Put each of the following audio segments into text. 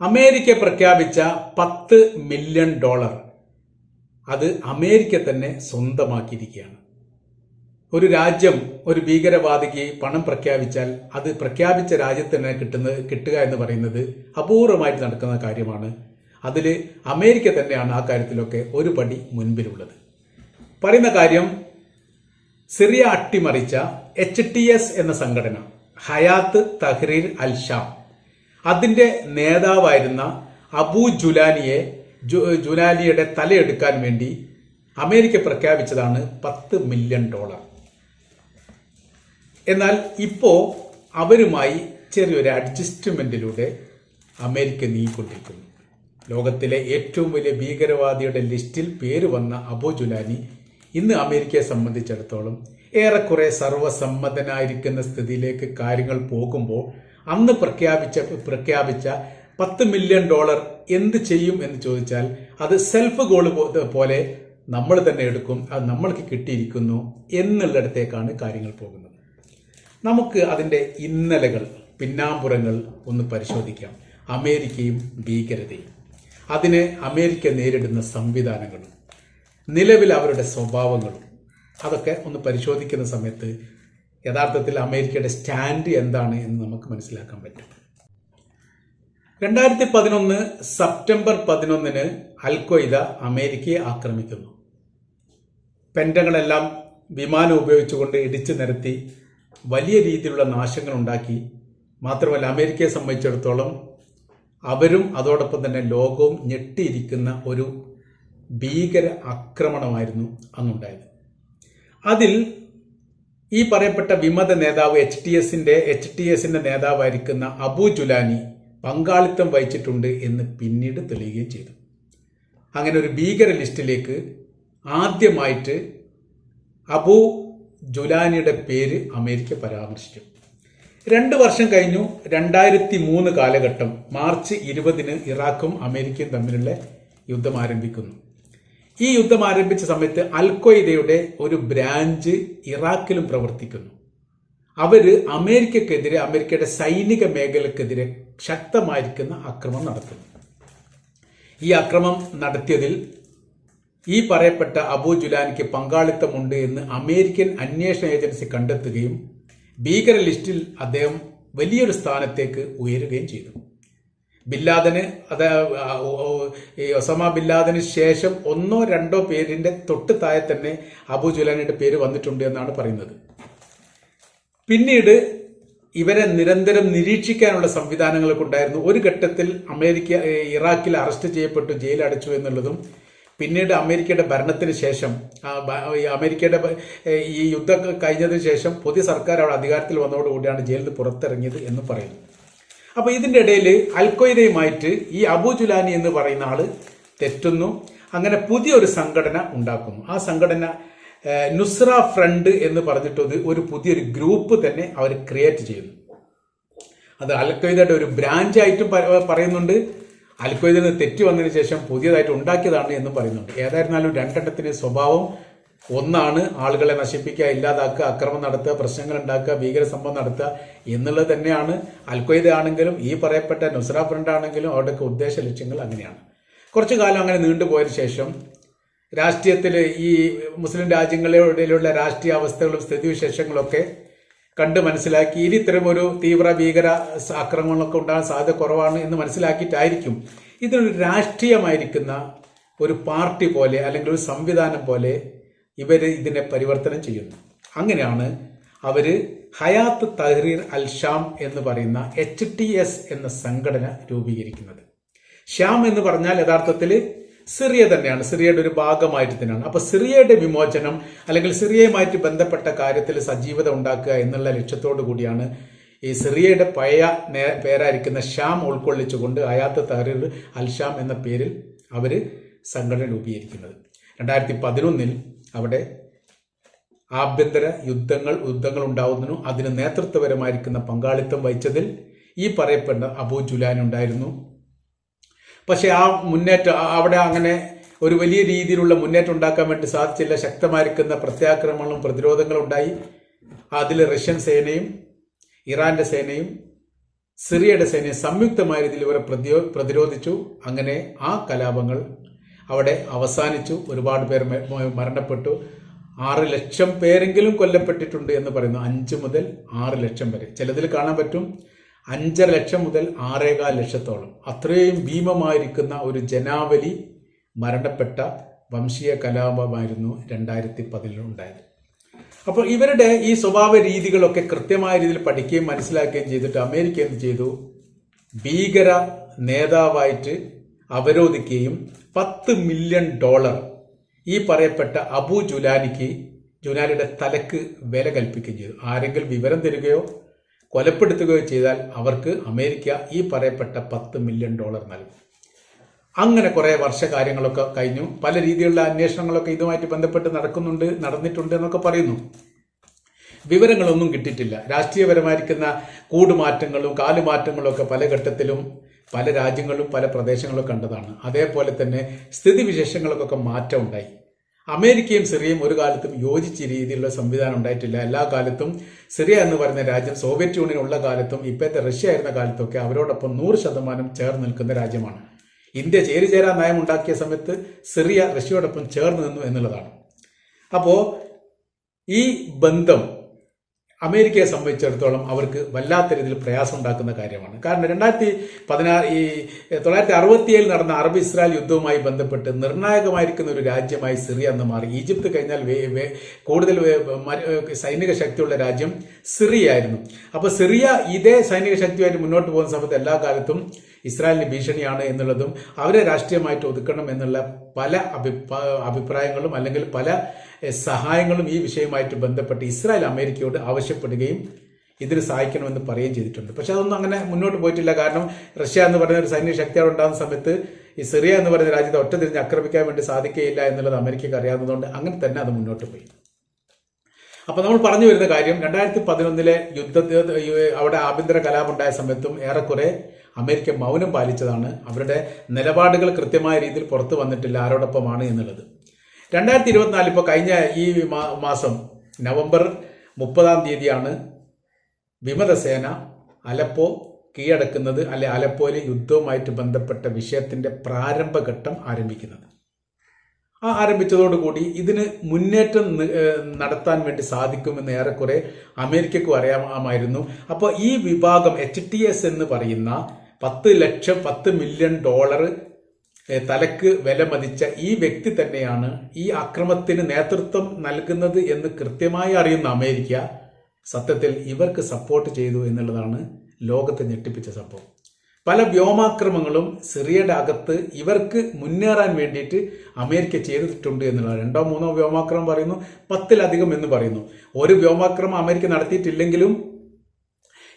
America പ്രഖ്യാപിച്ച പത്ത് million dollar അത് അമേരിക്ക തന്നെ സ്വന്തമാക്കിയിരിക്കുകയാണ്. ഒരു രാജ്യം ഒരു ഭീകരവാദിക്ക് പണം പ്രഖ്യാപിച്ചാൽ അത് പ്രഖ്യാപിച്ച രാജ്യത്തിന് കിട്ടുന്നത് കിട്ടുക എന്ന് പറയുന്നത് അപൂർവമായിട്ട് നടക്കുന്ന കാര്യമാണ്. അതിൽ അമേരിക്ക തന്നെയാണ് ആ കാര്യത്തിലൊക്കെ ഒരു പടി മുൻപിലുള്ളത്. പറയുന്ന കാര്യം സിറിയ അട്ടിമറിച്ച എച്ച് ടി എസ് എന്ന സംഘടന ഹയാത്ത് തഹ്രീർ അൽ ഷാം അതിന്റെ നേതാവായിരുന്ന അബു ജുലാനിയെ ജുലാനിയുടെ തലയെടുക്കാൻ വേണ്ടി അമേരിക്ക പ്രഖ്യാപിച്ചതാണ് പത്ത് മില്യൺ ഡോളർ. എന്നാൽ ഇപ്പോ അവരുമായി ചെറിയൊരു അഡ്ജസ്റ്റ്മെന്റിലൂടെ അമേരിക്ക നീങ്ങിക്കൊണ്ടിരിക്കുന്നു. ലോകത്തിലെ ഏറ്റവും വലിയ ഭീകരവാദിയുടെ ലിസ്റ്റിൽ പേര് വന്ന അബു ജുലാനി ഇന്ന് അമേരിക്കയെ സംബന്ധിച്ചിടത്തോളം ഏറെക്കുറെ സർവസമ്മതനായിരിക്കുന്ന സ്ഥിതിയിലേക്ക് കാര്യങ്ങൾ പോകുമ്പോൾ അന്ന് പ്രഖ്യാപിച്ച പ്രഖ്യാപിച്ച പത്ത് മില്യൺ ഡോളർ എന്ത് ചെയ്യും എന്ന് ചോദിച്ചാൽ അത് സെൽഫ് ഗോൾ പോലെ നമ്മൾ തന്നെ എടുക്കും അത് നമ്മൾക്ക് കിട്ടിയിരിക്കുന്നു എന്നുള്ളിടത്തേക്കാണ് കാര്യങ്ങൾ പോകുന്നത്. നമുക്ക് അതിന്റെ ഇന്നലകൾ പിന്നാമ്പുറങ്ങൾ ഒന്ന് പരിശോധിക്കാം. അമേരിക്കയും ഭീകരതയും. അതിനെ അമേരിക്ക നേരിടുന്ന സംവിധാനങ്ങളും നിലവിൽ അവരുടെ സ്വഭാവങ്ങളും അതൊക്കെ ഒന്ന് പരിശോധിക്കുന്ന സമയത്ത് യഥാർത്ഥത്തിൽ അമേരിക്കയുടെ സ്റ്റാൻഡ് എന്താണ് എന്ന് നമുക്ക് മനസ്സിലാക്കാൻ പറ്റും. രണ്ടായിരത്തി പതിനൊന്ന് സെപ്റ്റംബർ പതിനൊന്നിന് അൽക്വയ്ദ അമേരിക്കയെ ആക്രമിക്കുന്നു. പെന്റങ്ങളെല്ലാം വിമാനം ഉപയോഗിച്ചുകൊണ്ട് ഇടിച്ചു നിരത്തി വലിയ രീതിയിലുള്ള നാശങ്ങൾ ഉണ്ടാക്കി. മാത്രമല്ല അമേരിക്കയെ സംബന്ധിച്ചിടത്തോളം അവരും അതോടൊപ്പം തന്നെ ലോകവും ഞെട്ടിയിരിക്കുന്ന ഒരു ഭീകര ആക്രമണമായിരുന്നു അന്നുണ്ടായത്. അതിൽ ഈ പറയപ്പെട്ട വിമത നേതാവ് എച്ച് ടി എസിന്റെ എച്ച് ടി എസിന്റെ നേതാവായിരിക്കുന്ന അബു ജുലാനി പങ്കാളിത്തം വഹിച്ചിട്ടുണ്ട് എന്ന് പിന്നീട് തെളിയുകയും ചെയ്തു. അങ്ങനെ ഒരു ഭീകര ലിസ്റ്റിലേക്ക് ആദ്യമായിട്ട് അബു ജുലാനിയുടെ പേര് അമേരിക്ക പരാമർശിച്ചു. രണ്ട് വർഷം കഴിഞ്ഞു രണ്ടായിരത്തി മൂന്ന് കാലഘട്ടം മാർച്ച് ഇരുപതിന് ഇറാഖും അമേരിക്കയും തമ്മിലുള്ള യുദ്ധം ആരംഭിക്കുന്നു. ഈ യുദ്ധം ആരംഭിച്ച സമയത്ത് അൽഖ്വയ്ദയുടെ ഒരു ബ്രാഞ്ച് ഇറാഖിലും പ്രവർത്തിക്കുന്നു. അവർ അമേരിക്കക്കെതിരെ അമേരിക്കയുടെ സൈനിക മേഖലക്കെതിരെ ശക്തമായിരിക്കുന്ന ആക്രമണം നടത്തുന്നു. ഈ അക്രമം നടത്തിയതിൽ ഈ പറയപ്പെട്ട അബു ജുലാനിക്ക് പങ്കാളിത്തമുണ്ട് എന്ന് അമേരിക്കൻ അന്വേഷണ ഏജൻസി കണ്ടെത്തുകയും ഭീകര ലിസ്റ്റിൽ അദ്ദേഹം വലിയൊരു സ്ഥാനത്തേക്ക് ഉയരുകയും ചെയ്തു. ബില്ലാദന് അത് ഈ ഒസമ ബില്ലാദന് ശേഷം ഒന്നോ രണ്ടോ പേരിന്റെ തൊട്ട് താഴെ തന്നെ അബു ജുലാനിയുടെ പേര് വന്നിട്ടുണ്ട് എന്നാണ് പറയുന്നത്. പിന്നീട് ഇവരെ നിരന്തരം നിരീക്ഷിക്കാനുള്ള സംവിധാനങ്ങളൊക്കെ ഉണ്ടായിരുന്നു. ഒരു ഘട്ടത്തിൽ അമേരിക്ക ഇറാഖിൽ അറസ്റ്റ് ചെയ്യപ്പെട്ടു ജയിലിൽ അടച്ചു എന്നുള്ളതും പിന്നീട് അമേരിക്കയുടെ ഭരണത്തിന് ശേഷം അമേരിക്കയുടെ ഈ യുദ്ധം കഴിഞ്ഞതിന് ശേഷം പുതിയ സർക്കാർ അവിടെ അധികാരത്തിൽ വന്നതോടുകൂടിയാണ് ജയിലിൽ നിന്ന് പുറത്തിറങ്ങിയത് എന്ന് പറയുന്നു. അപ്പൊ ഇതിന്റെ ഇടയിൽ അൽക്കൊയ്ദയുമായിട്ട് ഈ അബു ജുലാനി എന്ന് പറയുന്ന ആൾ തെറ്റുന്നു. അങ്ങനെ പുതിയൊരു സംഘടന ഉണ്ടാക്കുന്നു. ആ സംഘടന നുസ്ര ഫ്രണ്ട് എന്ന് പറഞ്ഞിട്ട് ഒരു- പുതിയൊരു ഗ്രൂപ്പ് തന്നെ അവർ ക്രിയേറ്റ് ചെയ്യുന്നു. അത് അൽക്കൊയ്ദയുടെ ഒരു ബ്രാഞ്ചായിട്ടും പറയുന്നുണ്ട്. അൽഖ്വയ്ദയിൽ നിന്ന് തെറ്റ് വന്നതിന് ശേഷം പുതിയതായിട്ട് ഉണ്ടാക്കിയതാണ് എന്നും പറയുന്നുണ്ട്. ഏതായിരുന്നാലും രണ്ടെണ്ണത്തിന്റെ സ്വഭാവം ഒന്നാണ് ആളുകളെ നശിപ്പിക്കുക ഇല്ലാതാക്കുക അക്രമം നടത്തുക പ്രശ്നങ്ങൾ ഉണ്ടാക്കുക ഭീകര സംഭവം നടത്തുക എന്നുള്ളത് തന്നെയാണ്. അൽക്വയ്ദ ആണെങ്കിലും ഈ പറയപ്പെട്ട നുസ്ര ഫ്രണ്ട് ആണെങ്കിലും അവരുടെയൊക്കെ ഉദ്ദേശ ലക്ഷ്യങ്ങൾ അങ്ങനെയാണ്. കുറച്ചു കാലം അങ്ങനെ നീണ്ടുപോയതിനു ശേഷം രാഷ്ട്രീയത്തിൽ ഈ മുസ്ലിം രാജ്യങ്ങളിലുള്ള രാഷ്ട്രീയ അവസ്ഥകളും സ്ഥിതിവിശേഷങ്ങളൊക്കെ കണ്ട് മനസ്സിലാക്കി. ഇനി ഇത്തരം ഒരു തീവ്ര ഭീകര ആക്രമണങ്ങളൊക്കെ ഉണ്ടാകാൻ സാധ്യത കുറവാണ് എന്ന് മനസ്സിലാക്കിയിട്ടായിരിക്കും. ഇതിനൊരു രാഷ്ട്രീയമായിരിക്കുന്ന ഒരു പാർട്ടി പോലെ അല്ലെങ്കിൽ ഒരു സംവിധാനം പോലെ ഇവർ ഇതിനെ പരിവർത്തനം ചെയ്യുന്നു. അങ്ങനെയാണ് അവർ ഹയാത്ത് തഹ്രീർ അൽ ഷാം എന്ന് പറയുന്ന എച്ച് ടി എസ് എന്ന സംഘടന രൂപീകരിക്കുന്നത്. ഷ്യാം എന്ന് പറഞ്ഞാൽ യഥാർത്ഥത്തിൽ സിറിയ തന്നെയാണ്. സിറിയയുടെ ഒരു ഭാഗമായിട്ട് തന്നെയാണ്. അപ്പൊ സിറിയയുടെ വിമോചനം അല്ലെങ്കിൽ സിറിയയുമായിട്ട് ബന്ധപ്പെട്ട കാര്യത്തിൽ സജീവത ഉണ്ടാക്കുക എന്നുള്ള ലക്ഷ്യത്തോടു കൂടിയാണ് ഈ സിറിയയുടെ പഴയ പേരായിരിക്കുന്ന ഷ്യാം ഉൾക്കൊള്ളിച്ചുകൊണ്ട് അയാത്ത് തഹ്രീർ അൽ എന്ന പേരിൽ അവർ സംഘടന രൂപീകരിക്കുന്നത്. രണ്ടായിരത്തി പതിനൊന്നിൽ അവിടെ ആഭ്യന്തര യുദ്ധങ്ങൾ യുദ്ധങ്ങൾ ഉണ്ടാവുന്നതിനും അതിന് നേതൃത്വപരമായിരിക്കുന്ന പങ്കാളിത്തം വഹിച്ചതിൽ ഈ പറയപ്പെട്ട അബൂ ജുലാൻ ഉണ്ടായിരുന്നു. പക്ഷേ ആ മുന്നേറ്റം അവിടെ അങ്ങനെ ഒരു വലിയ രീതിയിലുള്ള മുന്നേറ്റം ഉണ്ടാക്കാൻ വേണ്ടി സാധിച്ചില്ല. ശക്തമായിരിക്കുന്ന പ്രത്യാക്രമണങ്ങളും പ്രതിരോധങ്ങളും ഉണ്ടായി. അതിൽ റഷ്യൻ സേനയും ഇറാന്റെ സേനയും സിറിയയുടെ സേനയും സംയുക്തമായ രീതിയിൽ ഇവരെ പ്രതിരോധിച്ചു. അങ്ങനെ ആ കലാപങ്ങൾ അവിടെ അവസാനിച്ചു. ഒരുപാട് പേർ മരണപ്പെട്ടു. ആറ് ലക്ഷം പേരെങ്കിലും കൊല്ലപ്പെട്ടിട്ടുണ്ട് എന്ന് പറയുന്നു. അഞ്ച് മുതൽ ആറ് ലക്ഷം വരെ. ചിലതിൽ കാണാൻ പറ്റും. അഞ്ചര ലക്ഷം മുതൽ ആറേകാൽ ലക്ഷത്തോളം. അത്രയും ഭീമമായിരിക്കുന്ന ഒരു ജനാവലി മരണപ്പെട്ട വംശീയ കലാപമായിരുന്നു രണ്ടായിരത്തി പതിനുണ്ടായത് അപ്പോൾ ഇവരുടെ ഈ സ്വഭാവ രീതികളൊക്കെ കൃത്യമായ രീതിയിൽ പഠിക്കുകയും മനസ്സിലാക്കുകയും ചെയ്തിട്ട് അമേരിക്ക എന്ത് ചെയ്തു? ഭീകര നേതാവായിട്ട് അവരോധിക്കുകയും പത്ത് മില്യൺ ഡോളർ ഈ പറയപ്പെട്ട അബു ജുലാനിക്ക് ജുലാനിയുടെ തലക്ക് വില കൽപ്പിക്കുകയും ചെയ്തു. ആരെങ്കിലും വിവരം തരികയോ കൊലപ്പെടുത്തുകയോ ചെയ്താൽ അവർക്ക് അമേരിക്ക ഈ പറയപ്പെട്ട പത്ത് മില്യൺ ഡോളർ നൽകും. അങ്ങനെ കുറേ വർഷ കാര്യങ്ങളൊക്കെ കഴിഞ്ഞു. പല രീതിയിലുള്ള അന്വേഷണങ്ങളൊക്കെ ഇതുമായിട്ട് ബന്ധപ്പെട്ട് നടക്കുന്നുണ്ട് നടന്നിട്ടുണ്ട് എന്നൊക്കെ പറയുന്നു. വിവരങ്ങളൊന്നും കിട്ടിയിട്ടില്ല. രാഷ്ട്രീയപരമായിരിക്കുന്ന കൂടുമാറ്റങ്ങളും കാലുമാറ്റങ്ങളും ഒക്കെ പല ഘട്ടത്തിലും പല രാജ്യങ്ങളിലും പല പ്രദേശങ്ങളും കണ്ടതാണ്. അതേപോലെ തന്നെ സ്ഥിതിവിശേഷങ്ങൾക്കൊക്കെ മാറ്റം ഉണ്ടായി. അമേരിക്കയും സിറിയയും ഒരു കാലത്തും യോജിച്ച രീതിയിലുള്ള സംവിധാനം ഉണ്ടായിട്ടില്ല. എല്ലാ കാലത്തും സിറിയ എന്ന് പറയുന്ന രാജ്യം സോവിയറ്റ് യൂണിയൻ ഉള്ള കാലത്തും ഇപ്പോഴത്തെ റഷ്യ ആയിരുന്ന കാലത്തൊക്കെ അവരോടൊപ്പം നൂറ് ശതമാനം ചേർന്ന് നിൽക്കുന്ന രാജ്യമാണ്. ഇന്ത്യ ചേരിചേരാ നയം ഉണ്ടാക്കിയ സമയത്ത് സിറിയ റഷ്യയോടൊപ്പം ചേർന്ന് നിന്നു എന്നുള്ളതാണ്. അപ്പോൾ ഈ ബന്ധം അമേരിക്കയെ സംബന്ധിച്ചിടത്തോളം അവർക്ക് വല്ലാത്ത രീതിയിൽ പ്രയാസം ഉണ്ടാക്കുന്ന കാര്യമാണ്. കാരണം രണ്ടായിരത്തി പതിനാറ് ഈ തൊള്ളായിരത്തി അറുപത്തിയേഴിൽ നടന്ന അറബ് ഇസ്രായേൽ യുദ്ധവുമായി ബന്ധപ്പെട്ട് നിർണായകമായിരിക്കുന്ന ഒരു രാജ്യമായി സിറിയ എന്ന് മാറി. ഈജിപ്ത് കഴിഞ്ഞാൽ കൂടുതൽ സൈനിക ശക്തിയുള്ള രാജ്യം സിറിയ ആയിരുന്നു അപ്പോൾ സിറിയ ഇതേ സൈനിക ശക്തിയായിട്ട് മുന്നോട്ട് പോകുന്ന സമയത്ത് എല്ലാ കാലത്തും ഇസ്രായേലിന് ഭീഷണിയാണ് എന്നുള്ളതും അവരെ രാഷ്ട്രീയമായിട്ട് ഒതുക്കണം എന്നുള്ള പല അഭിപ്രാ അഭിപ്രായങ്ങളും അല്ലെങ്കിൽ പല സഹായങ്ങളും ഈ വിഷയവുമായിട്ട് ബന്ധപ്പെട്ട് ഇസ്രായേൽ അമേരിക്കയോട് ആവശ്യപ്പെടുകയും ഇതിന് സഹായിക്കണമെന്ന് പറയുകയും ചെയ്തിട്ടുണ്ട്. പക്ഷെ അതൊന്നും അങ്ങനെ മുന്നോട്ട് പോയിട്ടില്ല. കാരണം റഷ്യ എന്ന് പറയുന്ന ഒരു സൈനിക ശക്തി അവിടെ ഉണ്ടാകുന്ന സമയത്ത് ഈ സിറിയ എന്ന് പറയുന്ന രാജ്യത്തെ ഒറ്റ തിരിഞ്ഞ് ആക്രമിക്കാൻ വേണ്ടി സാധിക്കുകയില്ല എന്നുള്ളത് അമേരിക്കക്ക് അറിയാവുന്നതുകൊണ്ട് അങ്ങനെ തന്നെ അത് മുന്നോട്ട് പോയി. അപ്പൊ നമ്മൾ പറഞ്ഞു വരുന്ന കാര്യം രണ്ടായിരത്തി പതിനൊന്നിലെ യുദ്ധ അവിടെ ആഭ്യന്തര കലാപം ഉണ്ടായ സമയത്തും ഏറെക്കുറെ അമേരിക്ക മൗനം പാലിച്ചതാണ്. അവരുടെ നിലപാടുകൾ കൃത്യമായ രീതിയിൽ പുറത്തു വന്നിട്ടില്ല ആരോടൊപ്പമാണ് എന്നുള്ളത്. രണ്ടായിരത്തി ഇരുപത്തിനാല് ഇപ്പോൾ കഴിഞ്ഞ ഈ മാസം നവംബർ മുപ്പതാം തീയതിയാണ് വിമതസേന അലപ്പോ കീഴടക്കുന്നത് അല്ലെ അലപ്പോയിലെ യുദ്ധവുമായിട്ട് ബന്ധപ്പെട്ട വിഷയത്തിന്റെ പ്രാരംഭഘട്ടം ആരംഭിക്കുന്നത്. ആ ആരംഭിച്ചതോടുകൂടി ഇതിന് മുന്നേറ്റം നടത്താൻ വേണ്ടി സാധിക്കുമെന്ന് ഏറെക്കുറെ അമേരിക്കക്കും അറിയാമായിരുന്നു. അപ്പോൾ ഈ വിഭാഗം എച്ച് എന്ന് പറയുന്ന പത്ത് ലക്ഷം പത്ത് മില്യൺ ഡോളർ തലക്ക് വില മതിച്ച ഈ വ്യക്തി തന്നെയാണ് ഈ അക്രമത്തിന് നേതൃത്വം നൽകുന്നത് എന്ന് കൃത്യമായി അറിയുന്ന അമേരിക്ക സത്യത്തിൽ ഇവർക്ക് സപ്പോർട്ട് ചെയ്തു എന്നുള്ളതാണ് ലോകത്തെ ഞെട്ടിപ്പിച്ച സംഭവം. പല വ്യോമാക്രമങ്ങളും സിറിയയുടെ അകത്ത് ഇവർക്ക് മുന്നേറാൻ വേണ്ടിയിട്ട് അമേരിക്ക ചെയ്തിട്ടുണ്ട് എന്നുള്ളതാണ് രണ്ടോ മൂന്നോ വ്യോമാക്രമം പറയുന്നു പത്തിലധികം എന്ന് പറയുന്നു. ഒരു വ്യോമാക്രമം അമേരിക്ക നടത്തിയിട്ടില്ലെങ്കിലും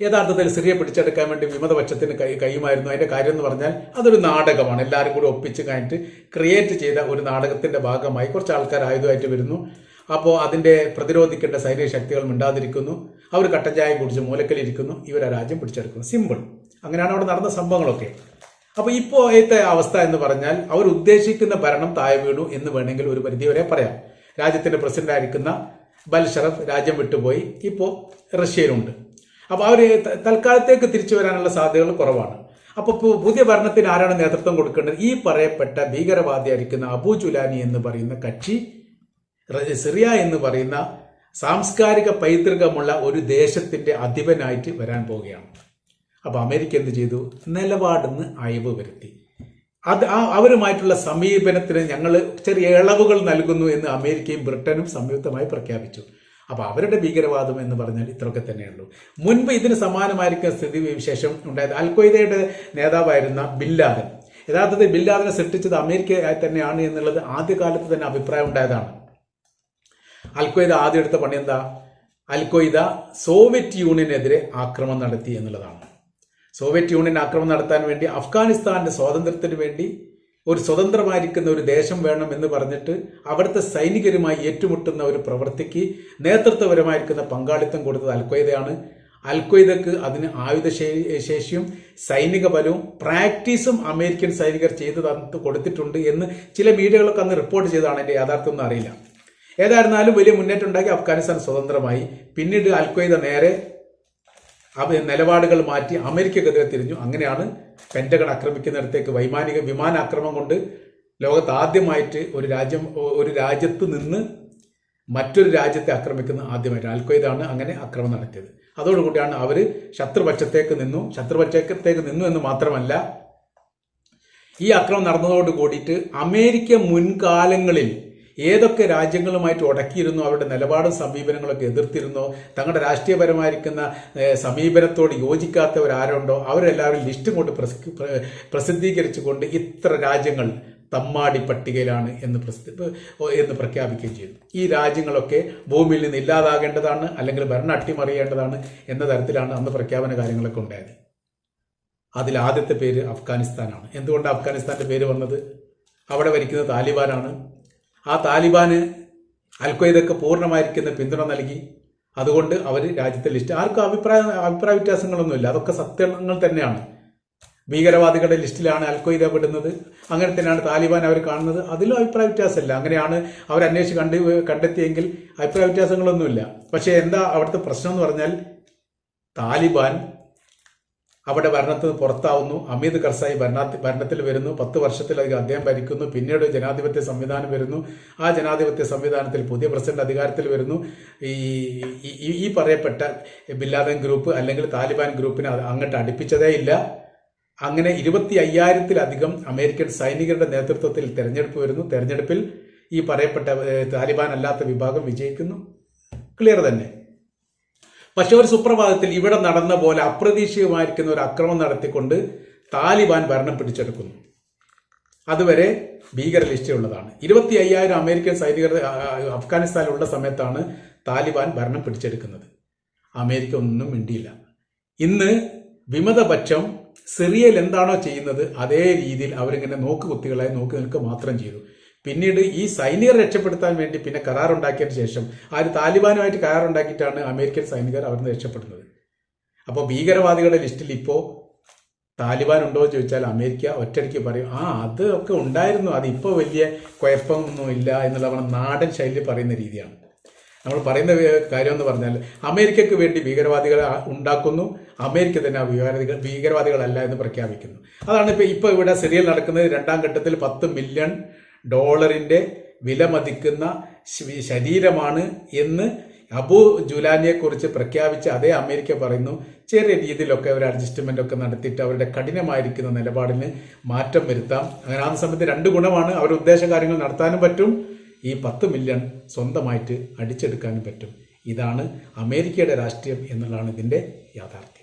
യഥാർത്ഥത്തിൽ സിറിയ പിടിച്ചെടുക്കാൻ വേണ്ടി വിമതപക്ഷത്തിന് കൈ കൈയുമായിരുന്നു അതിന്റെ കാര്യം എന്ന് പറഞ്ഞാൽ അതൊരു നാടകമാണ്. എല്ലാവരും കൂടി ഒപ്പിച്ച് കഴിഞ്ഞിട്ട് ക്രിയേറ്റ് ചെയ്ത ഒരു നാടകത്തിന്റെ ഭാഗമായി കുറച്ച് ആൾക്കാർ ആയുധമായിട്ട് വരുന്നു. അപ്പോൾ അതിന്റെ പ്രതിരോധിക്കേണ്ട സൈനിക ശക്തികൾ മിണ്ടാതിരിക്കുന്നു. അവർ കട്ടൻ ചായ കുടിച്ച് മൂലക്കലിരിക്കുന്നു. ഇവർ ആ രാജ്യം പിടിച്ചെടുക്കുന്നു. സിമ്പിൾ അങ്ങനെയാണ് അവിടെ നടന്ന സംഭവങ്ങളൊക്കെ. അപ്പോൾ ഇപ്പോഴത്തെ അവസ്ഥ എന്ന് പറഞ്ഞാൽ അവർ ഉദ്ദേശിക്കുന്ന ഭരണം താഴെ വീണു എന്ന് വേണമെങ്കിൽ ഒരു പരിധിവരെ പറയാം. രാജ്യത്തിന്റെ പ്രസിഡന്റ് ആയിരിക്കുന്ന ബൽഷറഫ് രാജ്യം വിട്ടുപോയി. ഇപ്പോൾ റഷ്യയിലുണ്ട്. അപ്പോൾ അവർ തൽക്കാലത്തേക്ക് തിരിച്ചു വരാനുള്ള സാധ്യതകൾ കുറവാണ്. അപ്പോൾ പുതിയ ഭരണത്തിന് ആരാണ് നേതൃത്വം കൊടുക്കേണ്ടത്? ഈ പറയപ്പെട്ട ഭീകരവാദിയായിരിക്കുന്ന അബു ജുലാനി എന്ന് പറയുന്ന കക്ഷി സിറിയ എന്ന് പറയുന്ന സാംസ്കാരിക പൈതൃകമുള്ള ഒരു ദേശത്തിന്റെ അധിപനായിട്ട് വരാൻ പോവുകയാണ്. അപ്പോൾ അമേരിക്ക എന്ത് ചെയ്തു? നിലപാടെന്ന് അയവ് വരുത്തി. അത് ആ അവരുമായിട്ടുള്ള സമീപനത്തിന് ഞങ്ങൾ ചെറിയ ഇളവുകൾ നൽകുന്നു എന്ന് അമേരിക്കയും ബ്രിട്ടനും സംയുക്തമായി പ്രഖ്യാപിച്ചു. അപ്പോൾ അവരുടെ ഭീകരവാദം എന്ന് പറഞ്ഞാൽ ഇത്രയൊക്കെ തന്നെയുള്ളൂ. മുൻപ് ഇതിന് സമാനമായിരിക്കുന്ന സ്ഥിതി വിശേഷം ഉണ്ടായത് അൽഖ്വയ്ദയുടെ നേതാവായിരുന്ന ബില്ലാദൻ യഥാർത്ഥത്തിൽ ബില്ലാദനെ സൃഷ്ടിച്ചത് അമേരിക്ക തന്നെയാണ് എന്നുള്ളത് ആദ്യകാലത്ത് തന്നെ അഭിപ്രായം ഉണ്ടായതാണ്. അൽഖ്വയ്ദ ആദ്യം എടുത്ത പണി എന്താ? അൽഖ്വയ്ദ സോവിയറ്റ് യൂണിയനെതിരെ ആക്രമണം നടത്തി എന്നുള്ളതാണ്. സോവിയറ്റ് യൂണിയൻ ആക്രമണം നടത്താൻ വേണ്ടി അഫ്ഗാനിസ്ഥാന്റെ സ്വാതന്ത്ര്യത്തിന് വേണ്ടി ഒരു സ്വതന്ത്രമായിരിക്കുന്ന ഒരു ദേശം വേണം എന്ന് പറഞ്ഞിട്ട് അവിടുത്തെ സൈനികരുമായി ഏറ്റുമുട്ടുന്ന ഒരു പ്രവൃത്തിക്ക് നേതൃത്വപരമായിരിക്കുന്ന പങ്കാളിത്തം കൊടുത്തത് അൽക്വയ്ദയാണ് അൽക്വയ്ദക്ക് അതിന് ആയുധ ശേഷിയും സൈനിക ബലവും പ്രാക്ടീസും അമേരിക്കൻ സൈനികർ ചെയ്തു കൊടുത്തിട്ടുണ്ട് എന്ന് ചില മീഡിയകളൊക്കെ അന്ന് റിപ്പോർട്ട് ചെയ്തതാണ് എന്റെ യാഥാർത്ഥ്യം ഒന്നും അറിയില്ല ഏതായിരുന്നാലും വലിയ മുന്നേറ്റം ഉണ്ടാക്കി അഫ്ഗാനിസ്ഥാൻ സ്വതന്ത്രമായി. പിന്നീട് അൽക്വയ്ദ നേരെ നിലപാടുകൾ മാറ്റി അമേരിക്കക്കെതിരെ തിരിഞ്ഞു. അങ്ങനെയാണ് പെന്റഗൺ ആക്രമിക്കുന്നിടത്തേക്ക് വൈമാനിക വിമാനാക്രമണം കൊണ്ട് ലോകത്ത് ആദ്യമായിട്ട് ഒരു രാജ്യം ഒരു രാജ്യത്ത് നിന്ന് മറ്റൊരു രാജ്യത്തെ ആക്രമിക്കുന്ന ആദ്യമായിട്ട് അൽക്വയ്ദാണ് അങ്ങനെ ആക്രമണം നടത്തിയത്. അതോടുകൂടിയാണ് അവർ ശത്രുപക്ഷത്തേക്ക് നിന്നു. ശത്രുപക്ഷത്തേക്ക് നിന്നു എന്ന് മാത്രമല്ല ഈ ആക്രമണം നടന്നതോട് കൂടിയിട്ട് അമേരിക്ക മുൻകാലങ്ങളിൽ ഏതൊക്കെ രാജ്യങ്ങളുമായിട്ട് ഉടക്കിയിരുന്നോ അവരുടെ നിലപാടും സമീപനങ്ങളൊക്കെ എതിർത്തിരുന്നോ തങ്ങളുടെ രാഷ്ട്രീയപരമായിരിക്കുന്ന സമീപനത്തോട് സമീപനത്തോട് യോജിക്കാത്തവരാരുണ്ടോ അവരെല്ലാവരും ലിസ്റ്റ് കൊണ്ട് പ്രസി- പ്ര- പ്രസിദ്ധീകരിച്ചുകൊണ്ട് ഇത്ര രാജ്യങ്ങൾ തമ്മാടി പട്ടികയിലാണ് എന്ന് എന്ന് പ്രഖ്യാപിക്കുകയും ചെയ്തു. ഈ രാജ്യങ്ങളൊക്കെ ഭൂമിയിൽ നിന്ന് ഇല്ലാതാകേണ്ടതാണ് അല്ലെങ്കിൽ ഭരണം അട്ടിമറിയേണ്ടതാണ് എന്ന തരത്തിലാണ് അന്ന് പ്രഖ്യാപന കാര്യങ്ങളൊക്കെ ഉണ്ടായത്. അതിൽ ആദ്യത്തെ പേര് അഫ്ഗാനിസ്ഥാനാണ്. എന്തുകൊണ്ട് അഫ്ഗാനിസ്ഥാന്റെ പേര് വന്നത്? അവിടെ ഭരിക്കുന്നത് താലിബാനാണ്. ആ താലിബാന് അൽക്വയ്ദക്ക് പൂർണമായിരിക്കുന്ന പിന്തുണ നൽകി. അതുകൊണ്ട് അവർ രാജ്യത്തെ ലിസ്റ്റ് ആർക്കും അഭിപ്രായ അഭിപ്രായ വ്യത്യാസങ്ങളൊന്നുമില്ല. അതൊക്കെ സത്യങ്ങൾ തന്നെയാണ്. ഭീകരവാദികളുടെ ലിസ്റ്റിലാണ് അൽക്വയ്ദ പെടുന്നത്. അങ്ങനെ തന്നെയാണ് താലിബാൻ അവർ കാണുന്നത്. അതിലും അഭിപ്രായ വ്യത്യാസമില്ല. അങ്ങനെയാണ് അവർ അന്വേഷിച്ച് കണ്ട് കണ്ടെത്തിയെങ്കിൽ അഭിപ്രായ വ്യത്യാസങ്ങളൊന്നുമില്ല. പക്ഷേ എന്താ അവിടുത്തെ പ്രശ്നം എന്ന് പറഞ്ഞാൽ താലിബാൻ അവിടെ ഭരണത്തിൽ നിന്ന് പുറത്താവുന്നു. അമീദ് കർസായി ഭരണത്തിൽ ഭരണത്തിൽ വരുന്നു. പത്ത് വർഷത്തിലധികം അദ്ദേഹം ഭരിക്കുന്നു. പിന്നീട് ജനാധിപത്യ സംവിധാനം വരുന്നു. ആ ജനാധിപത്യ സംവിധാനത്തിൽ പുതിയ പ്രസിഡന്റ് അധികാരത്തിൽ വരുന്നു. ഈ ഈ- പറയപ്പെട്ട ബില്ലാദൻ ഗ്രൂപ്പ് അല്ലെങ്കിൽ താലിബാൻ ഗ്രൂപ്പിനെ അങ്ങോട്ട് അടുപ്പിച്ചതേ ഇല്ല. അങ്ങനെ ഇരുപത്തി അയ്യായിരത്തിലധികം അമേരിക്കൻ സൈനികരുടെ നേതൃത്വത്തിൽ തെരഞ്ഞെടുപ്പ് വരുന്നു. തെരഞ്ഞെടുപ്പിൽ ഈ പറയപ്പെട്ട താലിബാൻ അല്ലാത്ത വിഭാഗം വിജയിക്കുന്നു. ക്ലിയർ തന്നെ. പക്ഷെ ഒരു സുപ്രഭാതത്തിൽ ഇവിടെ നടന്ന പോലെ അപ്രതീക്ഷിതമായിരിക്കുന്ന ഒരു അക്രമം നടത്തിക്കൊണ്ട് താലിബാൻ ഭരണം പിടിച്ചെടുക്കുന്നു. അതുവരെ ഭീകര ലിസ്റ്റുള്ളതാണ് ഇരുപത്തി അയ്യായിരം അമേരിക്കൻ സൈനികർ അഫ്ഗാനിസ്ഥാനിലുള്ള സമയത്താണ് താലിബാൻ ഭരണം പിടിച്ചെടുക്കുന്നത്. അമേരിക്ക ഒന്നും മിണ്ടിയില്ല. ഇന്ന് വിമതപക്ഷം സിറിയയിൽ എന്താണോ ചെയ്യുന്നത് അതേ രീതിയിൽ അവരിങ്ങനെ നോക്കുകുത്തികളായി നോക്കി നിൽക്കുക മാത്രം ചെയ്തു. പിന്നീട് ഈ സൈനികർ രക്ഷപ്പെടുത്താൻ വേണ്ടി പിന്നെ കരാറുണ്ടാക്കിയതിന് ശേഷം ആ ഒരു താലിബാനുമായിട്ട് കരാറുണ്ടാക്കിയിട്ടാണ് അമേരിക്കൻ സൈനികർ അവിടുന്ന് രക്ഷപ്പെടുന്നത്. അപ്പോൾ ഭീകരവാദികളുടെ ലിസ്റ്റിൽ ഇപ്പോൾ താലിബാൻ ഉണ്ടോ എന്ന് ചോദിച്ചാൽ അമേരിക്ക ഒറ്റയ്ക്ക് പറയും ആ അതൊക്കെ ഉണ്ടായിരുന്നു. അതിപ്പോൾ വലിയ കുഴപ്പമൊന്നും ഇല്ല എന്നുള്ള നമ്മുടെ നാടൻ ശൈലി പറയുന്ന രീതിയാണ്. നമ്മൾ പറയുന്ന കാര്യം എന്ന് പറഞ്ഞാൽ അമേരിക്കയ്ക്ക് വേണ്ടി ഭീകരവാദികളെ ഉണ്ടാക്കുന്നു. അമേരിക്ക തന്നെ ആ ഭീകരവാദികൾ ഭീകരവാദികളല്ല എന്ന് പ്രഖ്യാപിക്കുന്നു. അതാണ് ഇപ്പോൾ ഇപ്പോൾ ഇവിടെ സിറിയയിൽ നടക്കുന്നത് രണ്ടാം ഘട്ടത്തിൽ പത്ത് മില്യൺ ഡോളറിന്റെ വില മതിക്കുന്ന ശരീരമാണ് എന്ന് അബു ജുലാനിയെ കുറിച്ച് പ്രഖ്യാപിച്ച അതേ അമേരിക്ക പറയുന്നു. ചെറിയ രീതിയിലൊക്കെ ഒരു അഡ്ജസ്റ്റ്മെന്റ് ഒക്കെ നടത്തിയിട്ട് അവരുടെ കഠിനമായിരിക്കുന്ന നിലപാടിന് മാറ്റം വരുത്താം. അങ്ങനെ ആ സമയത്ത് രണ്ട് ഗുണമാണ് അവരുടെ ഉദ്ദേശ കാര്യങ്ങൾ നടത്താനും പറ്റും. ഈ പത്ത് മില്യൺ സ്വന്തമായിട്ട് അടിച്ചെടുക്കാനും പറ്റും. ഇതാണ് അമേരിക്കയുടെ രാഷ്ട്രീയം എന്നുള്ളതാണ് ഇതിന്റെ യാഥാർത്ഥ്യം.